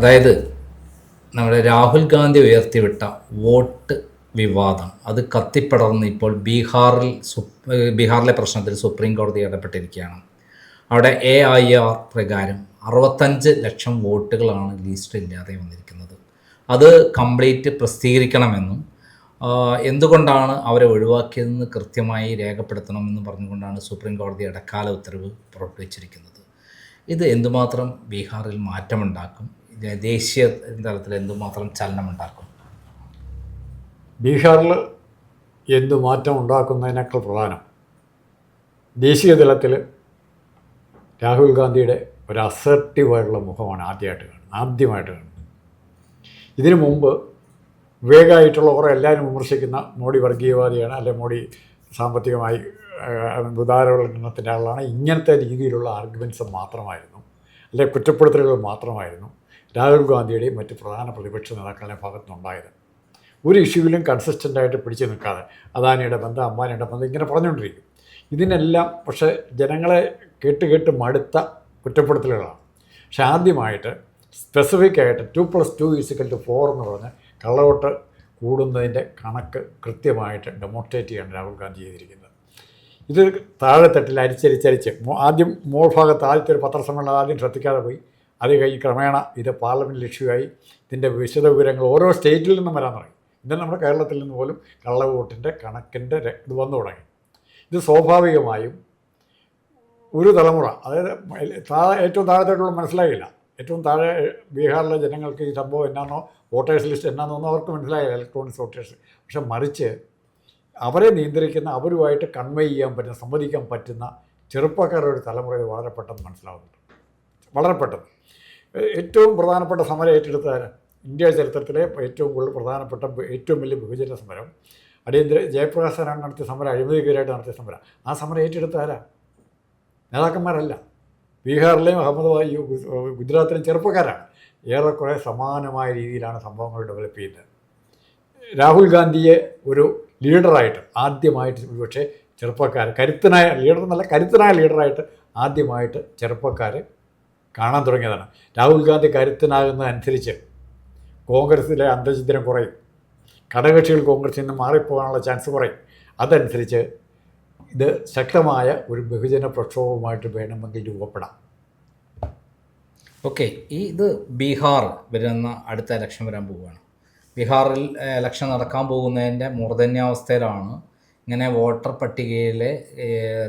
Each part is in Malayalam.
അതായത് നമ്മുടെ രാഹുൽ ഗാന്ധി ഉയർത്തിവിട്ട വോട്ട് വിവാദം. അത് കത്തിപ്പടർന്ന് ഇപ്പോൾ ബീഹാറിൽ ബീഹാറിലെ പ്രശ്നത്തിൽ സുപ്രീം കോടതി ഇടപെട്ടിരിക്കുകയാണ്. അവിടെ എ ഐ ആർ പ്രകാരം അറുപത്തഞ്ച് ലക്ഷം വോട്ടുകളാണ് ലിസ്റ്റ് ഇല്ലാതെ വന്നിരിക്കുന്നത്. അത് കംപ്ലീറ്റ് പ്രസിദ്ധീകരിക്കണമെന്നും എന്തുകൊണ്ടാണ് അവരെ ഒഴിവാക്കിയതെന്ന് കൃത്യമായി രേഖപ്പെടുത്തണമെന്ന് പറഞ്ഞുകൊണ്ടാണ് സുപ്രീം കോടതി ഇടക്കാല ഉത്തരവ് പുറപ്പെടുവിച്ചിരിക്കുന്നത്. ഇത് എന്തുമാത്രം ബീഹാറിൽ മാറ്റമുണ്ടാക്കും? ദേശീയ തലത്തിൽ എന്തുമാത്രം ചലനം ഉണ്ടാക്കും ബീഹാറിൽ എന്തു മാറ്റം ഉണ്ടാക്കുന്നതിനേക്കാൾ പ്രധാനം ദേശീയ തലത്തിൽ രാഹുൽ ഗാന്ധിയുടെ ഒരു അസർട്ടീവായിട്ടുള്ള മുഖമാണ് ആദ്യമായിട്ട് കാണുന്നത് ആദ്യമായിട്ട് കാണുന്നത്. ഇതിനു മുമ്പ് വിവേകമായിട്ടുള്ളവർ എല്ലാവരും വിമർശിക്കുന്ന മോഡി വർഗീയവാദിയാണ് അല്ലെ മോഡി സാമ്പത്തികമായി ഉദാരവൽക്കരണത്തിന്റെ ആളാണ്. ഇങ്ങനത്തെ രീതിയിലുള്ള ആർഗ്യുമെന്റ്സ് മാത്രമായിരുന്നു അല്ലെ കുറ്റപ്പെടുത്തലുകൾ മാത്രമായിരുന്നു. രാഹുൽ ഗാന്ധിയുടെയും മറ്റ് പ്രധാന പ്രതിപക്ഷ നേതാക്കളുടെ ഭാഗത്തുനിന്നുണ്ടായത്. ഒരു ഇഷ്യൂവിലും കൺസിസ്റ്റന്റായിട്ട് പിടിച്ചു നിൽക്കാതെ അദാനിയുടെ ബന്ധം അമ്മാനിയുടെ ബന്ധം ഇങ്ങനെ പറഞ്ഞുകൊണ്ടിരിക്കും. ഇതിനെല്ലാം പക്ഷേ ജനങ്ങളെ കേട്ട് കേട്ട് മടുത്ത കുറ്റപ്പെടുത്തലുകളാണ്. പക്ഷെ ആദ്യമായിട്ട് സ്പെസിഫിക് ആയിട്ട് two plus two is equal to four എന്ന് പറഞ്ഞ് കള്ളവോട്ട് കൂടുന്നതിന്റെ കണക്ക് കൃത്യമായിട്ട് ഡെമോൺസ്ട്രേറ്റ് ചെയ്യാണ് രാഹുൽ ഗാന്ധി ചെയ്തിരിക്കുന്നത്. ഇത് താഴെത്തട്ടിൽ അരിച്ചരിച്ചരിച്ച് ആദ്യം മോൾ ഭാഗത്ത് ആദ്യത്തെ ഒരു പത്രസമ്മേളനം ആദ്യം ശ്രദ്ധിക്കാതെ പോയി. അത് കഴിഞ്ഞ് ക്രമേണ ഇത് പാർലമെന്റ് ലക്ഷ്യമായി ഇതിന്റെ വിശദ വിവരങ്ങൾ ഓരോ സ്റ്റേറ്റിൽ നിന്നും വരാൻ തുടങ്ങി. ഇന്നലെ നമ്മുടെ കേരളത്തിൽ നിന്ന് പോലും കള്ളവോട്ടിന്റെ കണക്കിന്റെ ഇത് വന്നു തുടങ്ങി. ഇത് സ്വാഭാവികമായും ഒരു തലമുറ അതായത് താഴെ ഏറ്റവും താഴത്തോട്ടുള്ള മനസ്സിലായില്ല. ഏറ്റവും താഴെ ബീഹാറിലെ ജനങ്ങൾക്ക് ഈ സംഭവം എന്നാന്നോ വോട്ടേഴ്സ് ലിസ്റ്റ് എന്നാന്നോ അവർക്ക് മനസ്സിലായില്ല ഇലക്ട്രോണിക്സ് വോട്ടേഴ്സ്. പക്ഷെ മറിച്ച് അവരെ നിയന്ത്രിക്കുന്ന അവരുമായിട്ട് കൺവേ ചെയ്യാൻ പറ്റുന്ന സംവദിക്കാൻ പറ്റുന്ന ചെറുപ്പക്കാരുടെ ഒരു തലമുറ വളരെ പെട്ടെന്ന് മനസ്സിലാവുന്നുണ്ട്. വളരെ പെട്ടെന്ന്. ഏറ്റവും പ്രധാനപ്പെട്ട സമരം ഏറ്റെടുത്താൽ ഇന്ത്യ ചരിത്രത്തിലെ ഏറ്റവും കൂടുതൽ പ്രധാനപ്പെട്ട ഏറ്റവും വലിയ വിഭജന സമരം. അടിയന്തര ജയപ്രകാശ് നാരായൺ നടത്തിയ സമരം അഴിമതിക്കെതിരായിട്ട് നടത്തിയ സമരം. ആ സമരം ഏറ്റെടുത്താരാ നേതാക്കന്മാരല്ല. ബീഹാറിലെയും അഹമ്മദാബാദ് ഗുജറാത്തിലെയും ചെറുപ്പക്കാരാണ്. ഏറെക്കുറെ സമാനമായ രീതിയിലാണ് സംഭവങ്ങൾ ഡെവലപ്പ് ചെയ്യുന്നത്. രാഹുൽ ഗാന്ധിയെ ഒരു ലീഡറായിട്ട് ആദ്യമായിട്ട് ഒരുപക്ഷെ ചെറുപ്പക്കാർ കരുത്തനായ ലീഡർ എന്നല്ല കരുത്തനായ ലീഡറായിട്ട് ആദ്യമായിട്ട് ചെറുപ്പക്കാർ കാണാൻ തുടങ്ങിയതാണ്. രാഹുൽ ഗാന്ധി കരുത്തനാകുന്നതനുസരിച്ച് കോൺഗ്രസ്സിലെ അന്തചിദ്രം കുറയും. ഘടകകക്ഷികൾ കോൺഗ്രസിൽ നിന്ന് മാറിപ്പോകാനുള്ള ചാൻസ് കുറയും. അതനുസരിച്ച് ഇത് ശക്തമായ ഒരു ബഹുജന പ്രക്ഷോഭമായിട്ട് വേണമെങ്കിൽ രൂപപ്പെടാം. ഓക്കെ ഈ ഇത് ബീഹാർ വരുന്ന അടുത്ത ഇലക്ഷൻ വരാൻ പോവുകയാണ്. ബീഹാറിൽ ഇലക്ഷൻ നടക്കാൻ പോകുന്നതിന്റെ മൂർധന്യാവസ്ഥയിലാണ് ഇങ്ങനെ വോട്ടർ പട്ടികയിലെ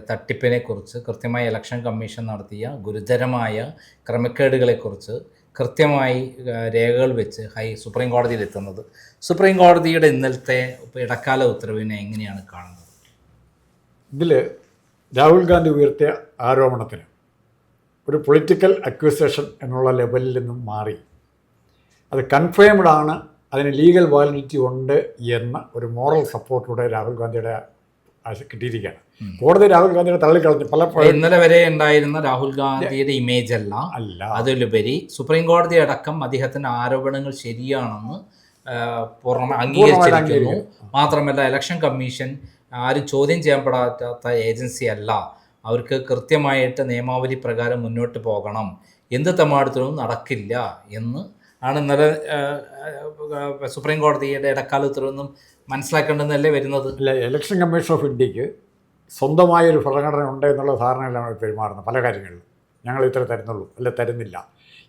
തട്ടിപ്പിനെക്കുറിച്ച് കൃത്യമായി ഇലക്ഷൻ കമ്മീഷൻ നടത്തിയ ഗുരുതരമായ ക്രമക്കേടുകളെക്കുറിച്ച് കൃത്യമായി രേഖകൾ വെച്ച് ഹൈ സുപ്രീം കോടതിയിൽ എത്തുന്നത് സുപ്രീം കോടതിയുടെ ഇന്നലത്തെ ഇടക്കാല ഉത്തരവിനെ എങ്ങനെയാണ് കാണുന്നത്? ഇതിൽ രാഹുൽ ഗാന്ധി ഉയർത്തിയ ആരോപണത്തിന് ഒരു പൊളിറ്റിക്കൽ അക്യൂസേഷൻ എന്നുള്ള ലെവലിൽ നിന്നും മാറി. അത് കൺഫേംഡ് ആണ് അതിന് ലീഗൽ വാലിഡിറ്റി ഉണ്ട് എന്ന ഒരു മോറൽ സപ്പോർട്ടോടെ രാഹുൽ ഗാന്ധിയുടെ കിട്ടിയിരിക്കുകയാണ്. കോടതി രാഹുൽ ഗാന്ധിയുടെ തള്ളിക്കളഞ്ഞു. പല ഇന്നലെ വരെ ഉണ്ടായിരുന്ന രാഹുൽ ഗാന്ധിയുടെ ഇമേജ് അല്ല. അല്ല. അതിലുപരി സുപ്രീം കോടതി അടക്കം അദ്ദേഹത്തിന്റെ ആരോപണങ്ങൾ ശരിയാണെന്ന് പൂർണമായി അംഗീകരിച്ചിരിക്കുന്നു. മാത്രമല്ല ഇലക്ഷൻ കമ്മീഷൻ ആരും ചോദ്യം ചെയ്യപ്പെടാത്ത ഏജൻസി അല്ല. അവർക്ക് കൃത്യമായിട്ട് നിയമാവലി പ്രകാരം മുന്നോട്ട് പോകണം. എന്ത് തമാടത്തിലും നടക്കില്ല എന്ന് ആണ് ഇന്നലെ സുപ്രീം കോടതിയുടെ ഇടക്കാല ഉത്തരവെന്നും മനസ്സിലാക്കേണ്ടതെന്നല്ലേ വരുന്നത്? അല്ല ഇലക്ഷൻ കമ്മീഷൻ ഓഫ് ഇന്ത്യയ്ക്ക് സ്വന്തമായ ഒരു ഭരണഘടന ഉണ്ട് എന്നുള്ള ധാരണയിലാണ് പെരുമാറുന്നത് പല കാര്യങ്ങളിലും. ഞങ്ങൾ ഇത്ര തരുന്നുള്ളൂ അല്ല തരുന്നില്ല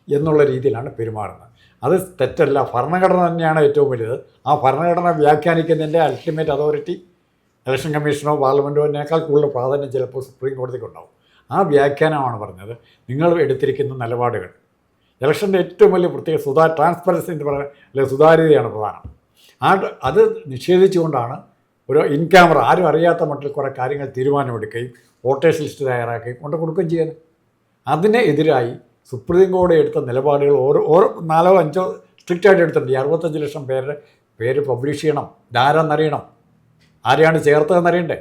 എന്നുള്ള രീതിയിലാണ് പെരുമാറുന്നത്. അത് തെറ്റല്ല ഭരണഘടന തന്നെയാണ് ഏറ്റവും വലുത്. ആ ഭരണഘടന വ്യാഖ്യാനിക്കുന്നതിന്റെ അൾട്ടിമേറ്റ് അതോറിറ്റി ഇലക്ഷൻ കമ്മീഷനോ പാർലമെന്റോ എന്നേക്കാൾ കൂടുതൽ പ്രാധാന്യം ചിലപ്പോൾ സുപ്രീം കോടതിക്ക് ഉണ്ടാവും ആ വ്യാഖ്യാനമാണ് പറഞ്ഞത്. നിങ്ങൾ എടുത്തിരിക്കുന്ന നിലപാടുകൾ ഇലക്ഷന്റെ ഏറ്റവും വലിയ പ്രത്യേക സുതാ ട്രാൻസ്പെറൻസി എന്ന് അല്ലെങ്കിൽ സുതാര്യതയാണ് പ്രധാനം. ആ അത് നിഷേധിച്ചുകൊണ്ടാണ് ഒരു ഇൻ ക്യാമറ ആരും അറിയാത്ത മട്ടിൽ കുറേ കാര്യങ്ങൾ തീരുമാനമെടുക്കുകയും വോട്ടേഴ്സ് ലിസ്റ്റ് തയ്യാറാക്കുകയും കൊണ്ട് കൊടുക്കുകയും ചെയ്യുന്നത്. അതിനെതിരായി സുപ്രീം കോടതി എടുത്ത നിലപാടുകൾ ഓരോ ഓരോ നാലോ അഞ്ചോ സ്ട്രിക്റ്റായിട്ട് എടുത്തിട്ടുണ്ട്. ഈ അറുപത്തഞ്ച് ലക്ഷം പേരുടെ പേര് പബ്ലിഷ് ചെയ്യണം. ഇതാരെന്നറിയണം ആരെയാണ് ചേർത്തതെന്നറിയണ്ടേ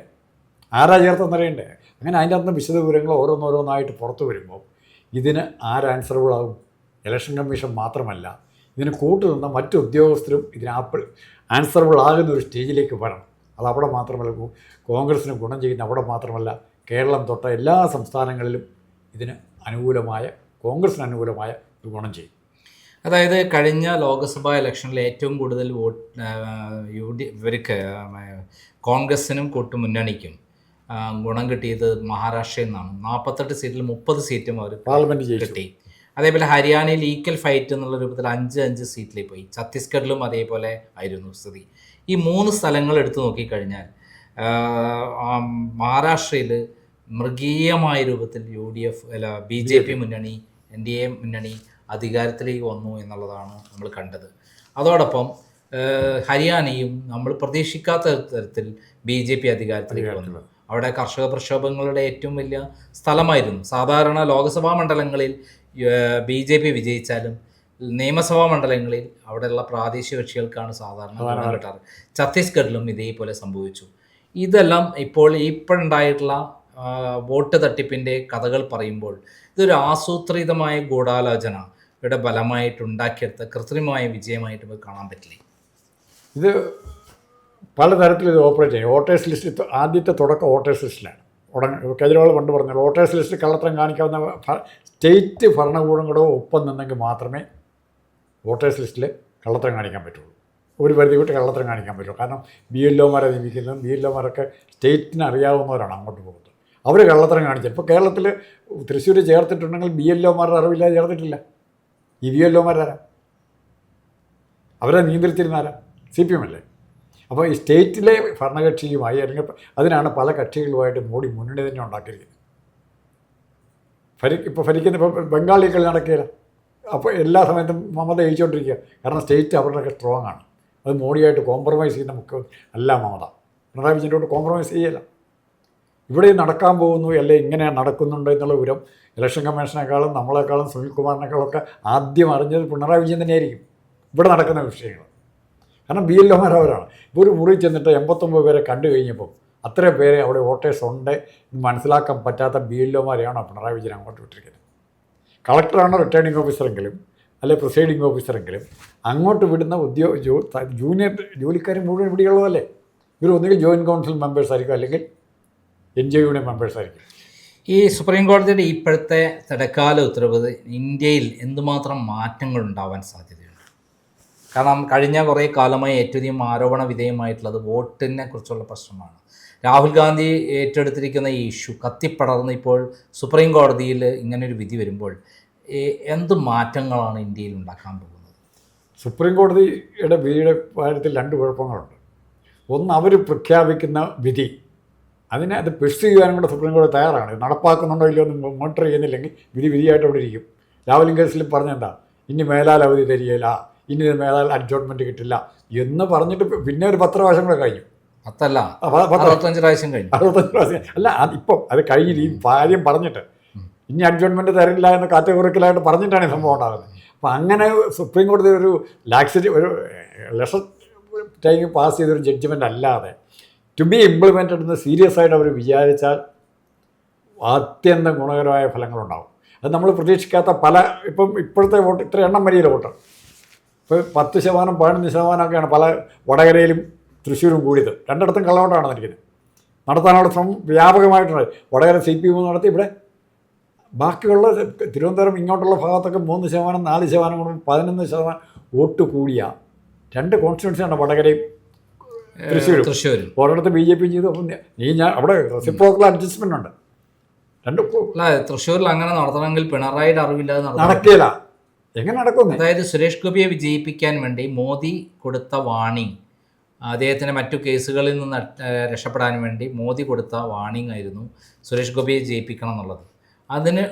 ആരാ ചേർത്തതെന്നറിയണ്ടേ അങ്ങനെ അതിന്റെ അകത്ത് വിശദ വിവരങ്ങൾ ഓരോന്നോരോന്നായിട്ട് പുറത്തു വരുമ്പോൾ ഇതിന് ആരാൻസറബിൾ ആകും? ഇലക്ഷൻ കമ്മീഷൻ മാത്രമല്ല ഇതിന് കൂട്ടുനിന്ന മറ്റു ഉദ്യോഗസ്ഥരും ഇതിന് ആപ്പിൾ ആൻസറബിൾ ആകുന്ന ഒരു സ്റ്റേജിലേക്ക് വരണം. അത് അവിടെ മാത്രമല്ല കോൺഗ്രസ്സിന് ഗുണം ചെയ്യുന്ന അവിടെ മാത്രമല്ല കേരളം തൊട്ട എല്ലാ സംസ്ഥാനങ്ങളിലും ഇതിന് അനുകൂലമായ കോൺഗ്രസ്സിന് അനുകൂലമായ ഒരു ഗുണം ചെയ്യും. അതായത് കഴിഞ്ഞ ലോക്സഭാ ഇലക്ഷനിൽ ഏറ്റവും കൂടുതൽ വോട്ട് യു ഡി ഇവർക്ക് കോൺഗ്രസിനും കൂട്ടുമുന്നണിക്കും മുന്നണിക്കും ഗുണം കിട്ടിയത് മഹാരാഷ്ട്രയിൽ നിന്നാണ്. നാൽപ്പത്തെട്ട് സീറ്റിൽ മുപ്പത് സീറ്റും അവർ പാർലമെന്റ് കിട്ടി. അതേപോലെ ഹരിയാനയിൽ ഈക്വൽ ഫൈറ്റ് എന്നുള്ള രൂപത്തിൽ അഞ്ച് അഞ്ച് സീറ്റിൽ പോയി. ഛത്തീസ്ഗഡിലും അതേപോലെ ആയിരുന്നു സ്ഥിതി. ഈ മൂന്ന് സ്ഥലങ്ങൾ എടുത്തു നോക്കിക്കഴിഞ്ഞാൽ മഹാരാഷ്ട്രയിൽ മൃഗീയമായ രൂപത്തിൽ യു ഡി എഫ് അല്ല ബി ജെ പി മുന്നണി എൻ ഡി എ മുന്നണി അധികാരത്തിലേക്ക് വന്നു എന്നുള്ളതാണ് നമ്മൾ കണ്ടത്. അതോടൊപ്പം ഹരിയാനയും നമ്മൾ പ്രതീക്ഷിക്കാത്ത തരത്തിൽ ബി ജെ പി അധികാരത്തിലേക്ക് വന്നു. അവിടെ കർഷക പ്രക്ഷോഭങ്ങളുടെ ഏറ്റവും വലിയ സ്ഥലമായിരുന്നു. സാധാരണ ലോക്സഭാ മണ്ഡലങ്ങളിൽ ബി ജെ പി വിജയിച്ചാലും നിയമസഭാ മണ്ഡലങ്ങളിൽ അവിടെയുള്ള പ്രാദേശിക കക്ഷികൾക്കാണ് സാധാരണ കിട്ടാറ്. ഛത്തീസ്ഗഡിലും ഇതേപോലെ സംഭവിച്ചു. ഇതെല്ലാം ഇപ്പോൾ ഇപ്പോഴുണ്ടായിട്ടുള്ള വോട്ട് തട്ടിപ്പിന്റെ കഥകൾ പറയുമ്പോൾ ഇതൊരു ആസൂത്രിതമായ ഗൂഢാലോചനയുടെ ബലമായിട്ട് ഉണ്ടാക്കിയെടുത്ത കൃത്രിമമായ വിജയമായിട്ട് നമുക്ക് കാണാൻ പറ്റില്ല? ഇത് പലതരത്തിൽ ഇത് ഓപ്പറേറ്റ് ചെയ്യും വോട്ടേഴ്സ് ലിസ്റ്റ് ആദ്യത്തെ തുടക്കം വോട്ടേഴ്സ് ലിസ്റ്റിലാണ്. ഉടൻ കേജ്രിവാൾ പണ്ട് പറഞ്ഞു വോട്ടേഴ്സ് ലിസ്റ്റിൽ കള്ളത്തരം കാണിക്കാവുന്ന സ്റ്റേറ്റ് ഭരണകൂടം ഭരണകൂടങ്ങളോ ഒപ്പം നിന്നെങ്കിൽ മാത്രമേ വോട്ടേഴ്സ് ലിസ്റ്റിൽ കള്ളത്തരം കാണിക്കാൻ പറ്റുള്ളൂ. ഒരു പരിധി വിട്ട് കള്ളത്തരം കാണിക്കാൻ പറ്റുള്ളൂ. കാരണം ബി എൽ ഒമാരെ നിയമിക്കുന്നതും ബി എൽ ഒമാരൊക്കെ സ്റ്റേറ്റിന് അറിയാവുന്നവരാണ് അങ്ങോട്ട് പോകുന്നത്. അവർ കള്ളത്തരം കാണിച്ചത് ഇപ്പോൾ കേരളത്തിൽ തൃശ്ശൂർ ചേർത്തിട്ടുണ്ടെങ്കിൽ ബി എൽ ഒമാരുടെ അറിവില്ലാതെ ചേർത്തിട്ടില്ല. ഈ ബി എൽ ഒമാരാരാ അവരെ നിയന്ത്രിച്ചിരുന്നാരാ സി പി എം അല്ലേ? അപ്പോൾ ഈ സ്റ്റേറ്റിലെ ഭരണകക്ഷിയുമായി അല്ലെങ്കിൽ അതിനാണ് പല കക്ഷികളുമായിട്ട് മോഡി മുന്നണി തന്നെ ഉണ്ടാക്കിയിരിക്കുന്നത്. ഭരി ഇപ്പോൾ ഭരിക്കുന്ന ഇപ്പോൾ ബംഗാളികൾ നടക്കുകയില്ല. അപ്പോൾ എല്ലാ സമയത്തും മമത ജയിച്ചുകൊണ്ടിരിക്കുക. കാരണം സ്റ്റേറ്റ് അവരുടെയൊക്കെ സ്ട്രോങ് ആണ്. അത് മോഡിയായിട്ട് കോംപ്രമൈസ് ചെയ്യുന്ന മുഖ്യ അല്ല മമത. പിണറായി വിജയനോട് കോംപ്രമൈസ് ചെയ്യില്ല. ഇവിടെ നടക്കാൻ പോകുന്നു അല്ലെ ഇങ്ങനെ നടക്കുന്നുണ്ട് എന്നുള്ള വിവരം ഇലക്ഷൻ കമ്മീഷനേക്കാളും നമ്മളെക്കാളും സുനിൽകുമാറിനേക്കാളും ഒക്കെ ആദ്യം അറിഞ്ഞത് പിണറായി വിജയൻ തന്നെയായിരിക്കും. ഇവിടെ നടക്കുന്ന വിഷയങ്ങൾ. കാരണം ബി എൽ അവരാണ്. ഇപ്പോൾ ഒരു മുറി ചെന്നിട്ട് എൺപത്തൊമ്പത് പേരെ കണ്ടു കഴിഞ്ഞപ്പം അത്രയും പേരെ അവിടെ വോട്ടേഴ്സ് ഉണ്ട് എന്ന് മനസ്സിലാക്കാൻ പറ്റാത്ത ബി എൽ ഒമാരെയാണോ പിണറായി വിജയൻ അങ്ങോട്ട് വിട്ടിരിക്കുന്നത്. കളക്ടറാണോ റിട്ടേണിംഗ് ഓഫീസറെങ്കിലും അല്ലെ പ്രിസൈഡിംഗ് ഓഫീസറെങ്കിലും അങ്ങോട്ട് വിടുന്ന ഉദ്യോഗ ജൂനിയർ ജോലിക്കാർ മുഴുവൻ ഇവിടെയുള്ളതല്ലേ? ഇവർ ഒന്നുകിൽ ജോയിന്റ് കൗൺസിൽ മെമ്പേഴ്സ് ആയിരിക്കും അല്ലെങ്കിൽ എൻ ജി യൂണിയൻ മെമ്പേഴ്സ് ആയിരിക്കും. ഈ സുപ്രീം കോടതിയുടെ ഇപ്പോഴത്തെ തടക്കാല ഉത്തരവ് ഇന്ത്യയിൽ എന്തുമാത്രം മാറ്റങ്ങൾ ഉണ്ടാവാൻ സാധ്യതയുണ്ട്? കാരണം കഴിഞ്ഞ കുറേ കാലമായി ഏറ്റവും ആരോപണ വിധേയമായിട്ടുള്ളത് വോട്ടിനെ കുറിച്ചുള്ള പ്രശ്നമാണ്. രാഹുൽ ഗാന്ധി ഏറ്റെടുത്തിരിക്കുന്ന ഈ ഇഷ്യൂ കത്തിപ്പടർന്ന് ഇപ്പോൾ സുപ്രീം കോടതിയിൽ ഇങ്ങനൊരു വിധി വരുമ്പോൾ എന്ത് മാറ്റങ്ങളാണ് ഇന്ത്യയിൽ ഉണ്ടാക്കാൻ പോകുന്നത്? സുപ്രീം കോടതിയുടെ വിധിയുടെ കാര്യത്തിൽ രണ്ട് കുഴപ്പങ്ങളുണ്ട്. ഒന്ന് അവർ പ്രഖ്യാപിക്കുന്ന വിധി. അതിനെ അത് പെർസ്യൂ ചെയ്യാനും കൂടെ സുപ്രീം കോടതി തയ്യാറാണ്. നടപ്പാക്കുന്നുണ്ടോ ഇല്ലയോ എന്ന് മോണിറ്റർ ചെയ്യുന്നില്ലെങ്കിൽ വിധി വിധിയായിട്ട് അവിടെ ഇരിക്കും. രാഹുലിൻ കേസിൽ പറഞ്ഞെന്താ? ഇനി മേലാൽ അവധി തരികയില്ല. ഇനി മേലാൽ അഡ്ജോൺമെന്റ് കിട്ടില്ല എന്ന് പറഞ്ഞിട്ട് പിന്നെ ഒരു പത്ത് പ്രാവശ്യം കൂടെ കഴിഞ്ഞു. പത്തല്ല അറുപത്തഞ്ച് പ്രാവശ്യം കഴിഞ്ഞു. അറുപത്തഞ്ച് പ്രാവശ്യം. അല്ല ഇപ്പം അത് കഴിഞ്ഞ് ഈ കാര്യം പറഞ്ഞിട്ട്. ഇനി അഡ്ജോട്ട്മെന്റ് തരില്ല എന്ന് കാറ്റഗോറിക്കലായിട്ട് പറഞ്ഞിട്ടാണ് ഈ സംഭവം ഉണ്ടാകുന്നത്. അപ്പം അങ്ങനെ സുപ്രീം കോടതി ഒരു ലാക്സിറ്റി ഒരു ലെഷർ ടൈം പാസ് ചെയ്തൊരു ജഡ്ജ്മെന്റ് അല്ലാതെ ടു ബി ഇംപ്ലിമെന്റഡ് എന്ന് സീരിയസ് ആയിട്ട് അവർ വിചാരിച്ചാൽ അത്യന്തം ഗുണകരമായ ഫലങ്ങളുണ്ടാവും. അത് നമ്മൾ പ്രതീക്ഷിക്കാത്ത പല ഇപ്പം ഇപ്പോഴത്തെ വോട്ട് ഇത്ര എണ്ണം വരികയില്ല വോട്ട് ഇപ്പോൾ പത്ത് ശതമാനം പതിനഞ്ച് ശതമാനമൊക്കെയാണ് പല വടകരയിലും തൃശ്ശൂരും കൂടിയത്. രണ്ടിടത്തും കള്ളവോട്ടാണ് നടക്കുന്നത്. നടത്താനുള്ള ശ്രമം വ്യാപകമായിട്ടുണ്ട്. വടകര സി പി എം നടത്തി. ഇവിടെ ബാക്കിയുള്ള തിരുവനന്തപുരം ഇങ്ങോട്ടുള്ള ഭാഗത്തൊക്കെ മൂന്ന് ശതമാനം നാല് ശതമാനം കൂടും പതിനൊന്ന് ശതമാനം വോട്ട് കൂടിയ. രണ്ട് കോൺസ്റ്റിറ്റ്യൻസിയാണ് വടകരയും തൃശ്ശൂരും. തൃശ്ശൂരും. ഒരിടത്ത് ബി ജെ പി ചെയ്തു. അപ്പം നീ ഞാൻ അവിടെ റെസിപ്രോക്കൽ അഡ്ജസ്റ്റ്മെന്റ് ഉണ്ട്. രണ്ട് തൃശ്ശൂരിൽ അങ്ങനെ നടത്തണമെങ്കിൽ പിണറായിയുടെ അറിവില്ലാതെ നടക്കില്ല എങ്ങനെ നടക്കും അതായത് സുരേഷ് ഗോപിയെ വിജയിപ്പിക്കാൻ വേണ്ടി മോദി കൊടുത്ത വാണിംഗ് അദ്ദേഹത്തിന് മറ്റു കേസുകളിൽ നിന്ന് രക്ഷപ്പെടാൻ വേണ്ടി മോദി കൊടുത്ത വാണിംഗ് ആയിരുന്നു സുരേഷ് ഗോപിയെ ജയിപ്പിക്കണം എന്നുള്ളത്. അതിന്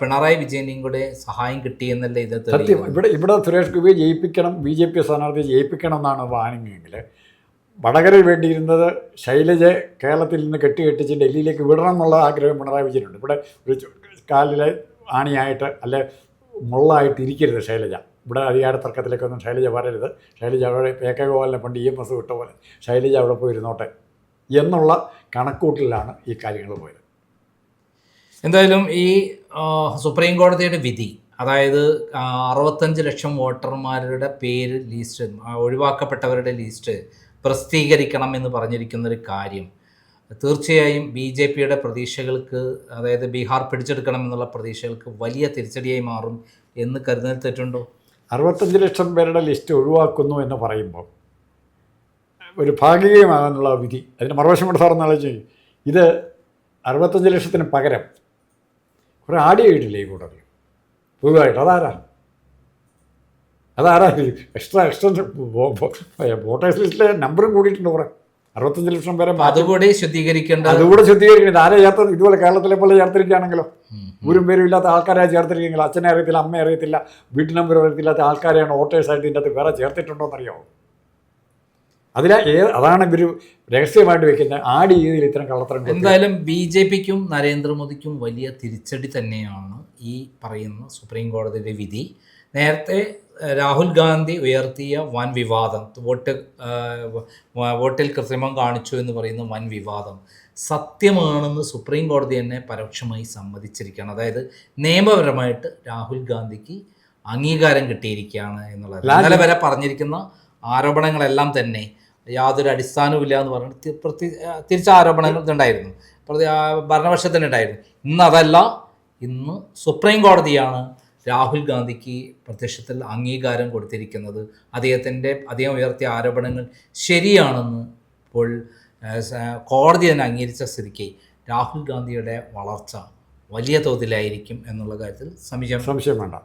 പിണറായി വിജയനെയും കൂടെ സഹായം കിട്ടിയെന്നല്ലേ ഇത് സത്യം. ഇവിടെ ഇവിടെ സുരേഷ് ഗോപിയെ ജയിപ്പിക്കണം ബി ജെ പി സ്ഥാനാർത്ഥിയെ ജയിപ്പിക്കണം എന്നാണ് വാണിങ്ങെങ്കിൽ വടകരയിൽ വേണ്ടിയിരുന്നത് ശൈലജയെ കേരളത്തിൽ നിന്ന് കെട്ടിക്കെട്ടിച്ച് ഡൽഹിയിലേക്ക് വിടണം എന്നുള്ള ആഗ്രഹം പിണറായി വിജയനുണ്ട്. ഇവിടെ ഒരു കാലിലെ ആണിയായിട്ട് അല്ലെ മുള്ളായിട്ട് ഇരിക്കരുത് ശൈലജ. ഇവിടെ അധികാര തർക്കത്തിലേക്കൊന്നും ശൈലജ വരരുത്. ശൈലജ അവിടെ എ കെ ഗോപാലിനെ പണ്ട് ഇ എം എസ് വിട്ട പോലെ ശൈലജ അവിടെ പോയി ഇരുന്നോട്ടെ എന്നുള്ള കണക്കൂട്ടിലാണ് ഈ കാര്യങ്ങൾ പോയത്. എന്തായാലും ഈ സുപ്രീം കോടതിയുടെ വിധി അതായത് അറുപത്തഞ്ച് ലക്ഷം വോട്ടർമാരുടെ പേര് ലിസ്റ്റ് ഒഴിവാക്കപ്പെട്ടവരുടെ ലിസ്റ്റ് പ്രസിദ്ധീകരിക്കണം എന്ന് പറഞ്ഞിരിക്കുന്ന ഒരു കാര്യം തീർച്ചയായും ബി ജെ പിയുടെ പ്രതീക്ഷകൾക്ക് അതായത് ബീഹാർ പിടിച്ചെടുക്കണം എന്നുള്ള പ്രതീക്ഷകൾക്ക് വലിയ തിരിച്ചടിയായി മാറും എന്ന് കരുതുന്നതിൽ തെറ്റുണ്ടോ? അറുപത്തഞ്ച് ലക്ഷം പേരുടെ ലിസ്റ്റ് ഒഴിവാക്കുന്നു എന്ന് പറയുമ്പോൾ ഒരു ഭാഗികമാകാനുള്ള വിധി അതിന് മറുവശം കൂടെ സാറൊന്ന് ആലോചിച്ച് ഇത് അറുപത്തഞ്ച് ലക്ഷത്തിന് പകരം കുറേ ആഡിയോ ഇടില്ലേ ഈ കൂട്ടത്തിൽ? പൊതുവായിട്ട് അതാരാ? അതാരാ? എക്സ്ട്രാ എക്സ്ട്രാ വോട്ടേഴ്സ് ലിസ്റ്റിലെ നമ്പറും കൂടിയിട്ടുണ്ട് കുറേ. അറുപത്തഞ്ച് ലക്ഷം പേരെ അതുകൂടി ശുദ്ധീകരിക്കേണ്ട അതുകൂടെ ശുദ്ധീകരിക്കേണ്ടത് ആരെ ചേർത്ത് ഇതുപോലെ കേരളത്തിലെ പോലെ ചേർത്തിരിക്കുകയാണെങ്കിലോ? ഊരും പേരും ഇല്ലാത്ത ആൾക്കാരെ ചേർത്തിരിക്കുമെങ്കിൽ അച്ഛനെ അറിയത്തില്ല അമ്മയെ അറിയത്തില്ല വീട്ടു നമ്പർ അറിയത്തില്ലാത്ത ആൾക്കാരെയാണ് വോട്ടേഴ്സായിട്ട് ഇതിന്റെ അകത്ത് വേറെ ചേർത്തിട്ടുണ്ടോ എന്നറിയാമോ അതിൽ ഏ അതാണ് ഇവർ രഹസ്യമായിട്ട് വെക്കുന്ന ആഡ് ചെയ്തതിൽ ഇത്തരം കള്ളത്തരം എന്തായാലും ബി ജെ പിക്കും നരേന്ദ്രമോദിക്കും വലിയ തിരിച്ചടി തന്നെയാണ് ഈ പറയുന്ന സുപ്രീം കോടതിയുടെ വിധി. നേരത്തെ രാഹുൽ ഗാന്ധി ഉയർത്തിയ വൻ വിവാദം. വോട്ട് വോട്ടിൽ കൃത്രിമം കാണിച്ചു എന്ന് പറയുന്ന വൻ വിവാദം. സത്യമാണെന്ന് സുപ്രീം കോടതി തന്നെ പരോക്ഷമായി സമ്മതിച്ചിരിക്കുകയാണ്. അതായത് നിയമപരമായിട്ട് രാഹുൽ ഗാന്ധിക്ക് അംഗീകാരം കിട്ടിയിരിക്കുകയാണ് എന്നുള്ളത്. ഇന്നലെ വരെ പറഞ്ഞിരിക്കുന്ന ആരോപണങ്ങളെല്ലാം തന്നെ യാതൊരു അടിസ്ഥാനവുമില്ല എന്ന് പറഞ്ഞിട്ട് പ്രതി തിരിച്ച ആരോപണങ്ങൾ ആ, ഭരണപക്ഷത്തിനുണ്ടായിരുന്നു. ഇന്ന് അതല്ല ഇന്ന് സുപ്രീം കോടതിയാണ് രാഹുൽ ഗാന്ധിക്ക് പ്രത്യക്ഷത്തിൽ അംഗീകാരം കൊടുത്തിരിക്കുന്നത് അദ്ദേഹത്തിന്റെ അദ്ദേഹം ഉയർത്തിയ ആരോപണങ്ങൾ ശരിയാണെന്ന് ഇപ്പോൾ കോടതി തന്നെ അംഗീകരിച്ച സ്ഥിതിക്ക് രാഹുൽ ഗാന്ധിയുടെ വളർച്ച വലിയ തോതിലായിരിക്കും എന്നുള്ള കാര്യത്തിൽ സംശയം സംശയം വേണ്ട.